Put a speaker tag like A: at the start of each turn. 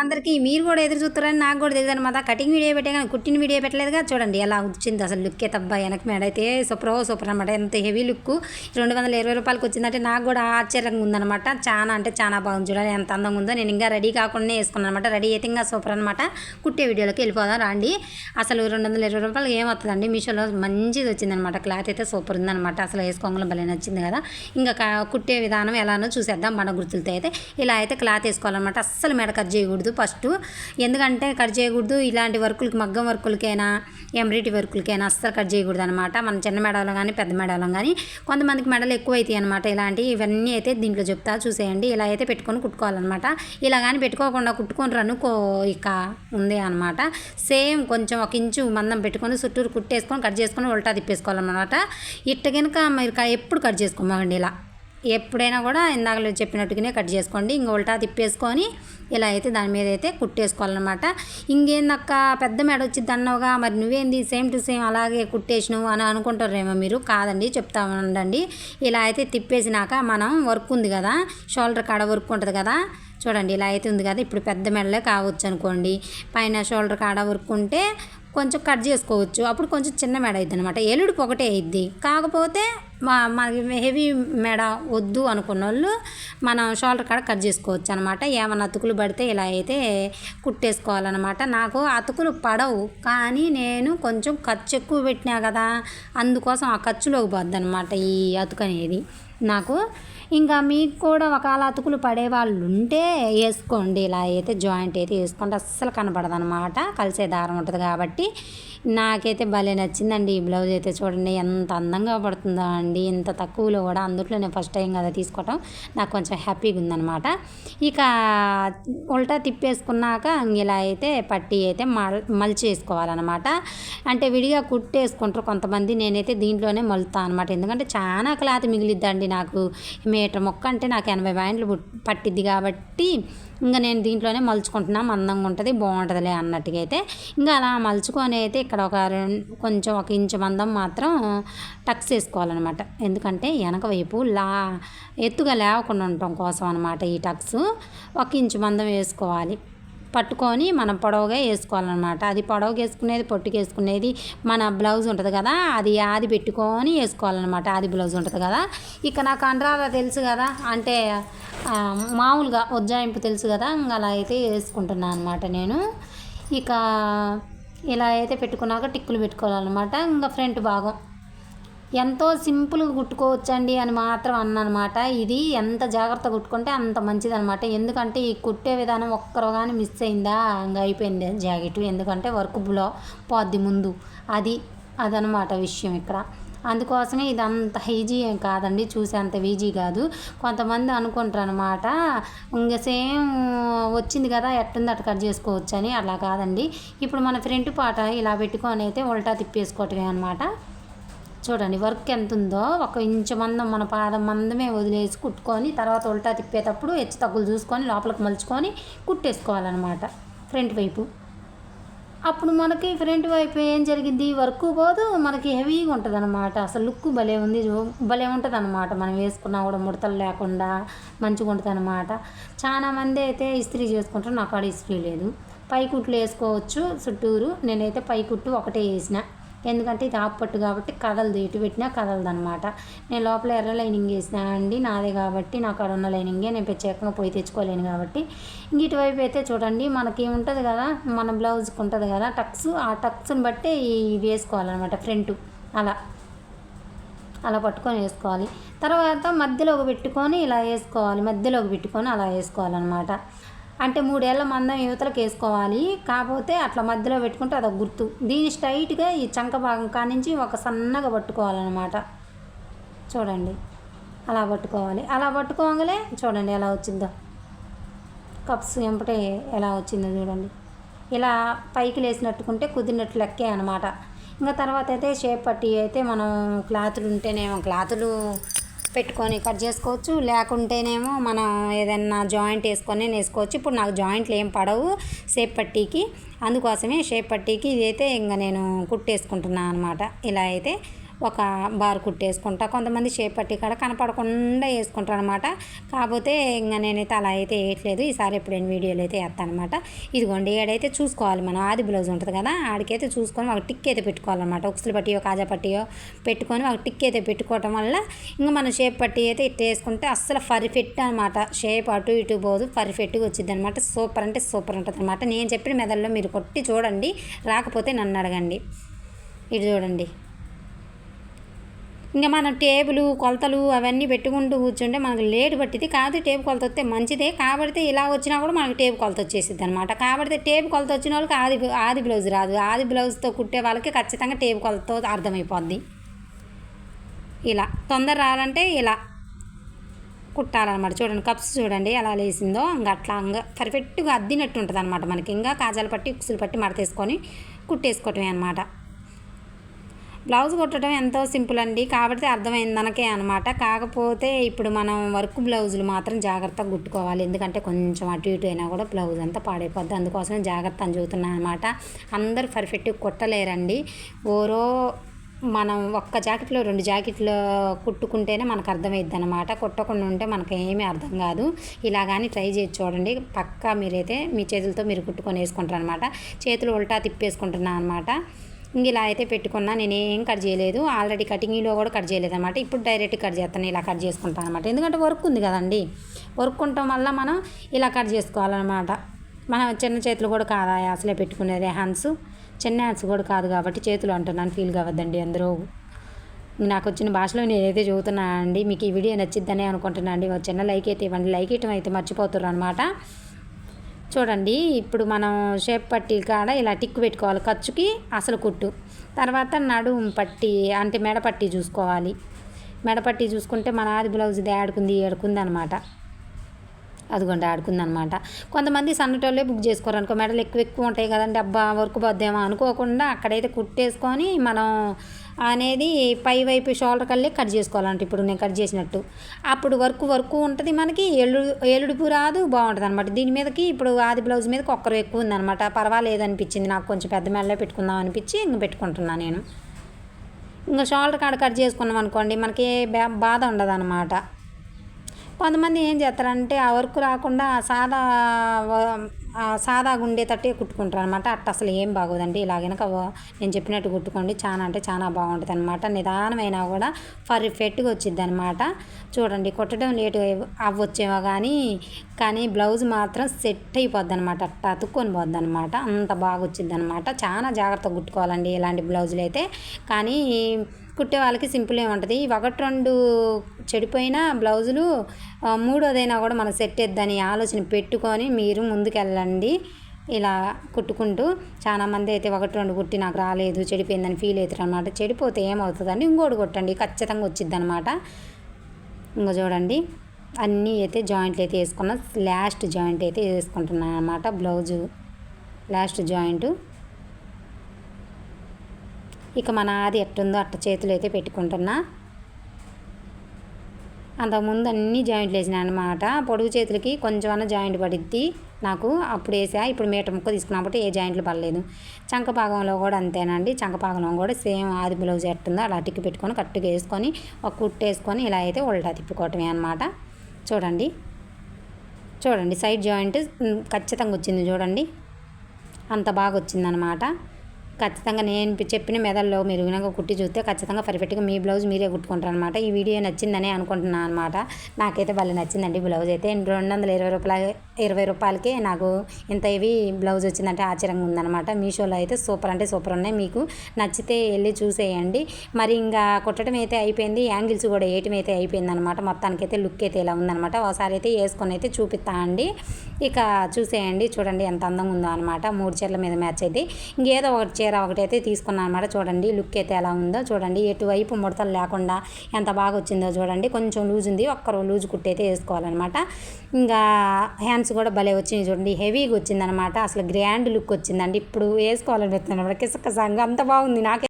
A: అందరికీ మీరు కూడా ఎదురు చూస్తారని నాకు కూడా తెలియదు అనమాట కటింగ్ వీడియో పెట్టే కానీ కుట్టిన వీడియో పెట్టలేదుగా చూడండి ఎలా వచ్చింది అసలు లుక్ తబ్బా వెనక మేడ అయితే సూపర్ సూపర్ అనమాట ఎంత హెవీ లుక్. రెండు వందల ఇరవై రూపాయలకి వచ్చిందంటే నాకు కూడా ఆశ్చర్యంగా ఉందనమాట చాలా అంటే చాలా బాగుంది చూడండి ఎంత అందంగా ఉందో. నేను ఇంకా రెడీ కాకుండా వేసుకున్నాను అనమాట రెడీ అయితే ఇంకా సూపర్ అనమాట కుట్టే వీడియోలోకి వెళ్ళిపోదాం రండి. అసలు రెండు వందల ఇరవై రూపాయలు ఏమవుతుందండి మీషోలో మంచిది వచ్చిందనమాట క్లాత్ అయితే సూపర్ ఉందనమాట అసలు వేసుకోగలం భలే నచ్చింది కదా. ఇంకా కుట్టే విధానం ఎలానో చూసేద్దాం మన గుర్తులతో అయితే. ఇలా అయితే క్లాత్ వేసుకోవాలన్నమాట. అస్సలు మెడ కట్ చేయకూడదు. ఫస్ట్. ఎందుకంటే కట్ చేయకూడదు ఇలాంటి వర్కులకి మగ్గం వర్కులకైనా ఎంబ్రాయిడరీ వర్కులకైనా అస్సలు కట్ చేయకూడదు అనమాట మన చిన్న మెడలో కానీ పెద్ద మెడలో కానీ కొంతమందికి మెడలు ఎక్కువ అవుతాయి అనమాట ఇలాంటి ఇవన్నీ అయితే దీంట్లో చెప్తా చూసేయండి. ఇలా అయితే పెట్టుకొని కుట్టుకోవాలన్నమాట. ఇలా కానీ పెట్టుకోకుండా కుట్టుకొని రనుకో ఇక ఉంది అనమాట సేమ్ కొంచెం ఒక ఇంచు మందం పెట్టుకొని చుట్టూరు కుట్టేసుకొని కట్ చేసుకొని ఉల్టా తిప్పేసుకోవాలన్నమాట. ఇట్ట కనుక మీరు క- ఎప్పుడు కట్ చేసుకోమండి ఇలా. ఎప్పుడైనా కూడా ఇందాక చెప్పినట్టుగానే కట్ చేసుకోండి. ఇంక ఉల్టా తిప్పేసుకొని ఇలా అయితే దాని మీద అయితే కుట్టేసుకోవాలన్నమాట. ఇంకేందక్క పెద్ద మెడ వచ్చింది అన్నావుగా. మరి నువ్వేంది? సేమ్ టు సేమ్ అలాగే కుట్టేసినావు అని అనుకుంటారేమో మీరు? కాదండి చెప్తా ఉండండి. ఇలా అయితే తిప్పేసినాక మనం వర్క్ ఉంది కదా షోల్డర్ కాడ వర్క్ ఉంటుంది కదా చూడండి ఇలా అయితే ఉంది కదా. ఇప్పుడు పెద్ద మెడలే కావచ్చు అనుకోండి పైన షోల్డర్ కాడ వర్క్ ఉంటే కొంచెం కట్ చేసుకోవచ్చు. అప్పుడు కొంచెం చిన్న మెడ అవుతుంది అనమాట ఎలుడికి ఒకటే అయింది కాకపోతే మా మనకి హెవీ మెడ వద్దు అనుకున్న వాళ్ళు మనం షోల్డర్ కాడ కట్ చేసుకోవచ్చు అనమాట ఏమైనా అతుకులు పడితే ఇలా అయితే కుట్టేసుకోవాలన్నమాట. నాకు అతుకులు పడవు. కానీ నేను కొంచెం ఖర్చు ఎక్కువ పెట్టినా కదా అందుకోసం ఆ ఖర్చులోకి పోద్ది అనమాట ఈ అతుకు అనేది. నాకు. ఇంకా మీకు కూడా ఒకవేళ అతుకులు పడే వాళ్ళు ఉంటే వేసుకోండి. ఇలా అయితే జాయింట్ అయితే వేసుకోండి అస్సలు కనపడదు అనమాట కలిసే దారం ఉంటుంది కాబట్టి నాకైతే భలే నచ్చిందండి ఈ బ్లౌజ్ అయితే చూడండి. ఎంత అందంగా పడుతుందో అండి. ఇంత తక్కువలో కూడా అందుట్లో నేను ఫస్ట్ టైం కదా తీసుకోవటం. నాకు కొంచెం హ్యాపీగా ఉందన్నమాట. ఇక ఉల్టా తిప్పేసుకున్నాక ఇలా అయితే పట్టి అయితే మల్ మలిచి వేసుకోవాలన్నమాట అంటే విడిగా కుట్టేసుకుంటారు కొంతమంది. నేనైతే దీంట్లోనే మలుతా అనమాట ఎందుకంటే చాలా క్లాత్ మిగిలిద్దండి నాకు మీటర్ మొక్క అంటే నాకు ఎనభై పాయింట్లు పట్టిద్ది కాబట్టి ఇంకా నేను దీంట్లోనే మలుచుకుంటున్నా మందంగా ఉంటుంది బాగుంటుందిలే అన్నట్టుగా అయితే. ఇంకా అలా మలుచుకొని అయితే ఇక్కడ ఒక కొంచెం ఒక ఇంచు మందం మాత్రం టక్స్ వేసుకోవాలన్నమాట. ఎందుకంటే వెనక వైపు లా ఎత్తుగా లేవకుండా ఉండటం కోసం అనమాట ఈ టక్స్. ఒక ఇంచు మందం వేసుకోవాలి. పట్టుకొని మనం పొడవుగా వేసుకోవాలన్నమాట. అది పొడవుగా వేసుకునేది పొట్టుకు వేసుకునేది మన బ్లౌజ్ ఉంటుంది కదా అది ఆది పెట్టుకొని వేసుకోవాలన్నమాట. ఆది బ్లౌజ్ ఉంటుంది కదా. ఇక నాకు అండ్రాల తెలుసు కదా అంటే మామూలుగా ఉజ్జాయింపు తెలుసు కదా ఇంకా అలా అయితే వేసుకుంటున్నాను అనమాట నేను. ఇక ఇలా అయితే పెట్టుకున్నాక టిక్కులు పెట్టుకోవాలన్నమాట. ఇంకా ఫ్రంట్ భాగం ఎంతో సింపుల్గా కుట్టుకోవచ్చండి అని మాత్రం అన్నమాట. ఇది ఎంత జాగ్రత్త కుట్టుకుంటే అంత మంచిది అనమాట ఎందుకంటే ఈ కుట్టే విధానం ఒక్కరు కానీ మిస్ అయిందా ఇంకా అయిపోయింది జాకెట్. ఎందుకంటే వర్క్ బ్లో పోద్ది ముందు. అది అదనమాట విషయం ఇక్కడ. అందుకోసమే ఇది అంత ఈజీ ఏం కాదండి చూసే అంత ఈజీ కాదు. కొంతమంది అనుకుంటారు అనమాట ఇంకా సేమ్ వచ్చింది కదా ఎట్టుంది అటు కట్ చేసుకోవచ్చు అని అలా కాదండి. ఇప్పుడు మన ఫ్రంట్ పాట ఇలా పెట్టుకొని అయితే ఉల్టా తిప్పేసుకోవటమే అనమాట చూడండి వర్క్ ఎంత ఉందో ఒక ఇంచు మందం మన పాదం మందమే వదిలేసి కుట్టుకొని తర్వాత ఉల్టా తిప్పేటప్పుడు హెచ్చు తగ్గులు చూసుకొని లోపలికి మలుచుకొని కుట్టేసుకోవాలన్నమాట ఫ్రంట్ వైపు. అప్పుడు మనకి ఫ్రంట్ వైపు ఏం జరిగింది? వర్క్ పోదు మనకి హెవీగా ఉంటుంది అనమాట అసలు లుక్ భలే ఉంది భలే ఉంటుంది అనమాట మనం వేసుకున్నా కూడా ముడతలు లేకుండా మంచిగా ఉంటుంది అనమాట చాలా మంది అయితే ఇస్త్రీ చేసుకుంటారు నాకు ఆడ ఇస్త్రీ లేదు. పై కుట్లు వేసుకోవచ్చు చుట్టూరు. నేనైతే పై కుట్టు ఒకటే వేసిన. ఎందుకంటే ఇది ఆపట్టు కాబట్టి కదలదు. ఎటు పెట్టినా కదలదు అనమాట నేను లోపల ఎర్ర లైనింగ్ వేసినా అండి నాదే కాబట్టి నాకు అక్కడ ఉన్న లైనింగే నేను ప్రత్యేకంగా పోయి తెచ్చుకోలేను కాబట్టి. ఇంక ఇటువైపు అయితే చూడండి మనకి ఉంటుంది కదా మన బ్లౌజ్కి ఉంటుంది కదా టక్స్ ఆ టక్స్ని బట్టి ఇవి వేసుకోవాలన్నమాట ఫ్రంట్. అలా. అలా పట్టుకొని వేసుకోవాలి. తర్వాత మధ్యలోకి పెట్టుకొని ఇలా వేసుకోవాలి. మధ్యలోకి పెట్టుకొని అలా వేసుకోవాలన్నమాట. అంటే మూడేళ్ళ మందం యువతలకు వేసుకోవాలి. కాకపోతే అట్లా మధ్యలో పెట్టుకుంటే అదొక గుర్తు. దీని స్ట్రైట్గా ఈ చంక భాగం కానించి ఒక సన్నగా పట్టుకోవాలన్నమాట. చూడండి. అలా పట్టుకోవాలి. అలా పట్టుకోగానే చూడండి ఎలా వచ్చిందో. కప్స్ ఎంపటే ఎలా వచ్చిందో చూడండి. ఇలా పైకి లేసినట్టుకుంటే కుదిరినట్లు లెక్కే అనమాట ఇంకా తర్వాత అయితే షేప్ పట్టి అయితే మనం క్లాతులు ఉంటేనేమో క్లాతులు పెట్టుకొని కట్ చేసుకోవచ్చు. లేకుంటేనేమో మనం ఏదైనా జాయింట్ వేసుకొని వేసుకోవచ్చు. ఇప్పుడు నాకు జాయింట్లు ఏం పడవు షేప్ పట్టీకి. అందుకోసమే షేప్ పట్టీకి ఇదైతే ఇంకా నేను కుట్టేసుకుంటున్నాను అనమాట ఇలా అయితే ఒక బార్ కుట్టేసుకుంటా. కొంతమంది షేప్ పట్టి కాడ కనపడకుండా వేసుకుంటారు అనమాట కాకపోతే ఇంకా నేనైతే అలా అయితే వేయట్లేదు. ఈసారి ఎప్పుడైనా వీడియోలు అయితే వేస్తాను అనమాట ఇదిగోండి ఏడైతే చూసుకోవాలి మనం. ఆది బ్లౌజ్ ఉంటుంది కదా ఆడికైతే చూసుకొని ఒక టిక్ అయితే పెట్టుకోవాలన్నమాట. ఉక్సులు పట్టియో కాజా పట్టియో పెట్టుకొని ఒక టిక్ అయితే పెట్టుకోవటం వల్ల ఇంకా మనం షేప్ పట్టి అయితే ఇట్ట వేసుకుంటే అస్సలు పర్ఫెక్ట్ అనమాట షేప్ అటు ఇటు పోదు పర్ఫెక్ట్గా వచ్చింది అనమాట సూపర్ అంటే సూపర్ ఉంటుంది అనమాట నేను చెప్పిన మెదడులో మీరు కొట్టి చూడండి రాకపోతే నన్ను అడగండి. ఇటు చూడండి. ఇంకా మనం టేబుల్ కొలతలు అవన్నీ పెట్టుకుంటూ కూర్చుంటే మనకు లేట్ పట్టింది కాదు టేపు కొలత వస్తే మంచిదే. కాబట్టి ఇలా వచ్చినా కూడా మనకు టేపు కొలత వచ్చేసింది అనమాట కాబట్టి టేబుల్ కొలత వచ్చిన వాళ్ళకి ఆది ఆది బ్లౌజ్ రాదు. ఆది బ్లౌజ్తో కుట్టే వాళ్ళకి ఖచ్చితంగా టేపు కొలతతో అర్థమైపోద్ది. ఇలా తొందర రావాలంటే ఇలా కుట్టాలన్నమాట. చూడండి కప్స్ చూడండి ఎలా లేసిందో. ఇంకా అట్లా ఇంకా పర్ఫెక్ట్గా అద్దినట్టు ఉంటుంది అనమాట మనకి. ఇంకా కాజాలు పట్టి ఉక్సులు పట్టి మడతేసుకొని కుట్టేసుకోవటమే అనమాట బ్లౌజ్ కుట్టడం ఎంతో సింపుల్ అండి. కాబట్టి అర్థమైంది మనకే అనమాట కాకపోతే ఇప్పుడు మనం వర్క్ బ్లౌజులు మాత్రం జాగ్రత్తగా కుట్టుకోవాలి. ఎందుకంటే కొంచెం అటు ఇటు అయినా కూడా బ్లౌజ్ అంతా పాడైపోద్ది. అందుకోసం జాగ్రత్త అని చెబుతున్నాను అనమాట అందరు పర్ఫెక్ట్గా కుట్టలేరండి. ఓరో మనం ఒక్క జాకెట్లో రెండు జాకెట్లు కుట్టుకుంటేనే మనకు అర్థమైద్ది అనమాట కుట్టకుండా ఉంటే మనకు ఏమీ అర్థం కాదు. ఇలా కానీ ట్రై చేసి చూడండి. పక్కా మీరైతే మీ చేతులతో మీరు కుట్టుకొని వేసుకుంటారు అనమాట చేతులు ఉల్టా తిప్పేసుకుంటున్నాను అనమాట ఇంక ఇలా అయితే పెట్టుకున్నా. నేనేం కట్ చేయలేదు. ఆల్రెడీ కటింగ్లో కూడా కట్ చేయలేదు అనమాట ఇప్పుడు డైరెక్ట్ కట్ చేస్తాను ఇలా కట్ చేసుకుంటాను అనమాట ఎందుకంటే వర్క్ ఉంది కదండి. వర్క్ ఉండటం వల్ల మనం ఇలా కట్ చేసుకోవాలన్నమాట. మనం చిన్న చేతులు కూడా కాదా? అసలే పెట్టుకునేది హ్యాండ్స్. చిన్న హ్యాండ్స్ కూడా కాదు కాబట్టి చేతులు అంటున్నాను. ఫీల్ కావద్దండి అందరూ. నాకు వచ్చిన భాషలో నేనైతే చదువుతున్నాను అండి మీకు ఈ వీడియో నచ్చిద్దనే అనుకుంటున్నాను అండి ఒక చిన్న లైక్ అయితే ఇవ్వండి. లైక్ ఇవ్వడం అయితే మర్చిపోతున్నారు అనమాట చూడండి ఇప్పుడు మనం షేప్ పట్టి కాడ ఇలా టిక్ పెట్టుకోవాలి ఖర్చుకి అసలు కుట్టు. తర్వాత నడుము పట్టి అంటే మెడపట్టి చూసుకోవాలి. మెడపట్టి చూసుకుంటే మన ఆది బ్లౌజ్ ఇది ఆడుకుంది ఏడుకుంది అనమాట అదిగోండి ఆడుకుందనమాట కొంతమంది సన్నటోళ్ళే బుక్ చేసుకోరు అనుకో మెడలు ఎక్కువ ఎక్కువ ఉంటాయి కదండి అబ్బా వర్క్ పోద్దేమో అనుకోకుండా అక్కడైతే కుట్టేసుకొని మనం అనేది పై వైపు షోల్డర్ కల్లే కట్ చేసుకోవాలంట. ఇప్పుడు నేను కట్ చేసినట్టు. అప్పుడు వర్క్ వర్క్ ఉంటుంది మనకి. ఎల్లు ఎలుడుపు రాదు బాగుంటుంది అనమాట దీని మీదకి ఇప్పుడు ఆది బ్లౌజ్ మీదకి ఒక్కరు ఎక్కువ ఉందనమాట పర్వాలేదు అనిపించింది. నాకు కొంచెం పెద్ద మెడలో పెట్టుకుందాం అనిపించి ఇంక పెట్టుకుంటున్నాను నేను. ఇంకా షోల్డర్ కాడ కట్ చేసుకున్నాం అనుకోండి మనకి బాధ ఉండదు అనమాట కొంతమంది ఏం చేస్తారంటే ఆ వర్క్ రాకుండా సాదా సాదా ఉండేటట్టే కుట్టుకుంటారు అనమాట అట్ట అసలు ఏం బాగోదండి. ఇలాగనక నేను చెప్పినట్టు కుట్టుకోండి. చాలా అంటే చాలా బాగుంటుంది అనమాట నిదానమైనా కూడా పర్ఫెక్ట్గా వచ్చింది అనమాట చూడండి కుట్టడం లేట్ అవ్వచ్చేమో కానీ కానీ బ్లౌజ్ మాత్రం సెట్ అయిపోద్ది అనమాట అట్ట అతుక్కొని పోద్ది అనమాట అంత బాగా వచ్చింది అనమాట చాలా జాగ్రత్తగా కుట్టుకోవాలండి ఇలాంటి బ్లౌజులు అయితే కానీ కుట్టే వాళ్ళకి సింపులే ఉంటుంది. ఒకటి రెండు చెడిపోయిన బ్లౌజులు మూడోదైనా కూడా మనకు సెట్ ఎద్దని ఆలోచన పెట్టుకొని మీరు ముందుకెళ్ళండి. ఇలా కుట్టుకుంటూ చాలామంది అయితే ఒకటి రెండు కుట్టి నాకు రాలేదు చెడిపోయిందని ఫీల్ అవుతారు అనమాట చెడిపోతే ఏమవుతుందండి? ఇంకోటి కొట్టండి ఖచ్చితంగా వచ్చిద్ది అనమాట ఇంకో చూడండి అన్నీ అయితే జాయింట్లు అయితే వేసుకున్నా లాస్ట్ జాయింట్ అయితే వేసుకుంటున్నాను అనమాట బ్లౌజు లాస్ట్ జాయింట్ ఇక మన ఆది ఎట్టుందో అట్ట చేతులు అయితే పెట్టుకుంటున్నా. అంతకుముందు అన్ని జాయింట్లు వేసిన అనమాట పొడుగు చేతులకి కొంచెం జాయింట్ పడిద్ది నాకు. అప్పుడు వేసా ఇప్పుడు మీటర్ ముక్క తీసుకున్నప్పుడు ఏ జాయింట్లు పడలేదు. చంకపాగంలో కూడా అంతేనండి. చంకపాగంలో కూడా సేమ్ ఆది బ్లౌజ్ ఎట్టుందో అలా టిక్కి పెట్టుకొని కట్టుగా వేసుకొని ఒక కుట్టు వేసుకొని ఇలా అయితే ఉల్టా తిప్పుకోవటమే అనమాట చూడండి. చూడండి సైడ్ జాయింట్ ఖచ్చితంగా వచ్చింది చూడండి. అంత బాగా వచ్చిందనమాట ఖచ్చితంగా నేను చెప్పిన మెదల్లో మీరు వినగా కుట్టి చూస్తే ఖచ్చితంగా పర్ఫెక్ట్గా మీ బ్లౌజ్ మీరే కుట్టుకుంటారు అనమాట ఈ వీడియో నచ్చిందని అనుకుంటున్నాను అనమాట నాకైతే భలే నచ్చిందండి బ్లౌజ్ అయితే. రెండు వందల ఇరవై రూపాయల ఇరవై రూపాయలకే నాకు ఇంత ఇవి బ్లౌజ్ వచ్చిందంటే ఆశ్చర్యంగా ఉందనమాట మీషోలో అయితే సూపర్ అంటే సూపర్ ఉన్నాయి. మీకు నచ్చితే వెళ్ళి చూసేయండి. మరి ఇంకా కుట్టడం అయితే అయిపోయింది. యాంగిల్స్ కూడా వేయటం అయితే అయిపోయింది అనమాట మొత్తానికైతే లుక్ అయితే ఇలా ఉందనమాట ఒకసారి అయితే వేసుకొని అయితే చూపిస్తా అండి. ఇక చూసేయండి. చూడండి ఎంత అందంగా ఉందో అనమాట మూడు చీరల మీద మ్యాచ్ అయితే. ఇంకేదో ఒకటి చీర ఒకటైతే తీసుకున్నాను అనమాట చూడండి లుక్ అయితే ఎలా ఉందో చూడండి. ఎటువైపు ముడతలు లేకుండా ఎంత బాగా వచ్చిందో చూడండి. కొంచెం లూజ్ ఉంది ఒక్కరు లూజ్ కుట్టయితే వేసుకోవాలన్నమాట. ఇంకా హ్యాండ్స్ కూడా భలే వచ్చినాయి చూడండి. హెవీగా వచ్చిందనమాట అసలు గ్రాండ్ లుక్ వచ్చిందండి. ఇప్పుడు వేసుకోవాలని కిసక సంగ అంత బాగుంది. నాకే